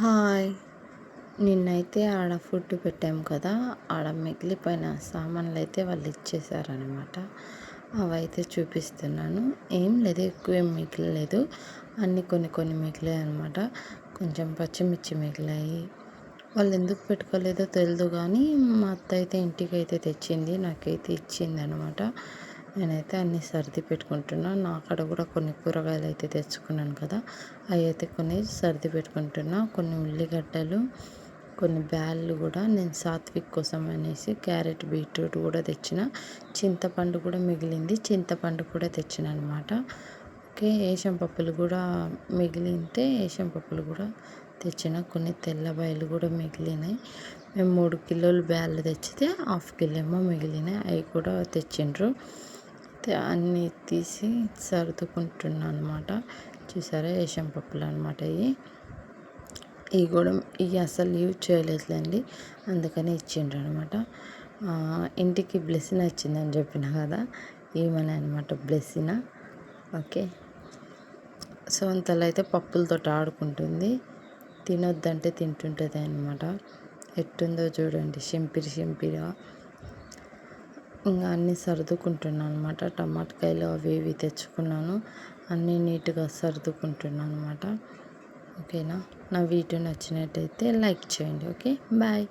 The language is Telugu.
హాయ్. నిన్నైతే ఆడ ఫుడ్ పెట్టాము కదా ఆడ మిగిలిపోయిన సామాన్లు అయితే వాళ్ళు ఇచ్చేసారనమాట అవైతే చూపిస్తున్నాను. ఏం లేదు ఎక్కువ ఏం మిగిలలేదు. అన్నీ కొన్ని కొన్ని మిగిలాయి అనమాట కొంచెం పచ్చిమిర్చి మిగిలాయి. వాళ్ళు ఎందుకు పెట్టుకోలేదో తెలియదు కానీ మా అత్త అయితే ఇంటికి అయితే తెచ్చింది నాకైతే ఇచ్చింది అనమాట నేనైతే అన్నీ సర్ది పెట్టుకుంటున్నా. నా అక్కడ కూడా కొన్ని కూరగాయలు అయితే తెచ్చుకున్నాను కదా అవి అయితే కొన్ని సర్ది పెట్టుకుంటున్నా. కొన్ని ఉల్లిగడ్డలు కొన్ని బ్యాళ్ళు కూడా నేను సాత్విక్ కోసం అనేసి క్యారెట్ బీట్రూట్ కూడా తెచ్చిన. చింతపండు కూడా మిగిలింది. చింతపండు కూడా తెచ్చిన అనమాట ఓకే ఏషం పప్పులు కూడా మిగిలింటే ఏషం పప్పులు కూడా తెచ్చిన. కొన్ని తెల్లబాయలు కూడా మిగిలినాయి. మేము మూడు కిలోలు బ్యాళ్ళు తెచ్చితే హాఫ్ కిలో ఏమో మిగిలినాయి. అవి కూడా తెచ్చిండ్రు. అన్నీ తీసి సర్దుకుంటున్నాను అనమాట చూసారా? ఏషం పప్పులు అనమాట ఇవి. ఇవి కూడా ఇవి అసలు యూజ్ చేయలేదులేండి. అందుకని ఇచ్చిండ్రు అనమాట ఇంటికి బ్లెస్సిన వచ్చిందని చెప్పిన కదా? ఏమని అనమాట బ్లెస్సిన? ఓకే. సో అంతలో అయితే పప్పులతో ఆడుకుంటుంది. తినొద్దంటే తింటుంటుంది అనమాట ఎట్టుందో చూడండి. సింపిరి సింపిరిగా ఇంకా అన్నీ సర్దుకుంటున్నాను అనమాట టమాటకాయలు అవి ఇవి తెచ్చుకున్నాను. అన్నీ నీట్గా సర్దుకుంటున్నాను అనమాట ఓకేనా? నా వీడియో నచ్చినట్టయితే లైక్ చేయండి. ఓకే? బాయ్.